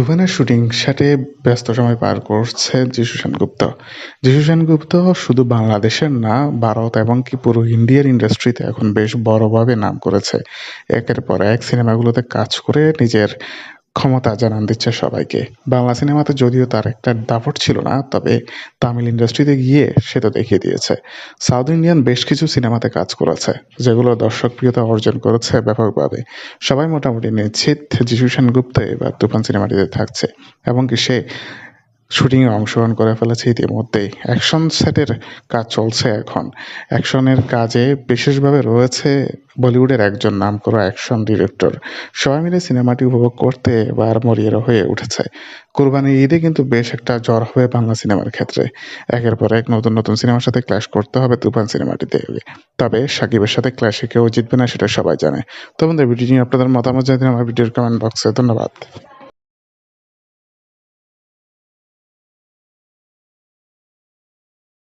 তুফানের শুটিং সেটে ব্যস্ত সময় পার করছে যিশু সেনগুপ্ত। যিশু সেনগুপ্ত শুধু বাংলাদেশের না, ভারত এবং কি পুরো ইন্ডিয়ার ইন্ডাস্ট্রিতে এখন বেশ বড়ভাবে নাম করেছে। একের পর এক সিনেমাগুলোতে কাজ করে নিজের ক্ষমতা জানান দিচ্ছে সবাইকে। বাংলা সিনেমাতে যদিও তার একটা দাপট ছিল না, তবে তামিল ইন্ডাস্ট্রিতে গিয়ে সে তো দেখিয়ে দিয়েছে। সাউথ ইন্ডিয়ান বেশ কিছু সিনেমাতে কাজ করেছে, যেগুলো দর্শকপ্রিয়তা অর্জন করেছে ব্যাপকভাবে। সবাই মোটামুটি নিশ্চিত যিশু গুপ্ত এবার তুফান সিনেমাটিতে থাকছে, এবং কি সে শুটিংয়ে অংশগ্রহণ করে ফেলেছে ইতিমধ্যেই। অ্যাকশন সেটের কাজ চলছে এখন। অ্যাকশনের কাজে বিশেষভাবে রয়েছে বলিউডের একজন নাম নামকরা অ্যাকশন ডিরেক্টর। সবাই মিলে সিনেমাটি উপভোগ করতে এবার মরিয়ার হয়ে উঠেছে। কোরবানির ঈদে কিন্তু বেশ একটা জ্বর হবে বাংলা সিনেমার ক্ষেত্রে। একের পর এক নতুন নতুন সিনেমার সাথে ক্ল্যাশ করতে হবে তুফান সিনেমাটিতে। তবে সাকিবের সাথে ক্ল্যাশে কেউ জিতবে না সেটা সবাই জানে। তো ভিডিও নিয়ে আপনাদের মতামত জানিয়ে আমার ভিডিওর কমেন্ট বক্সে ধন্যবাদ।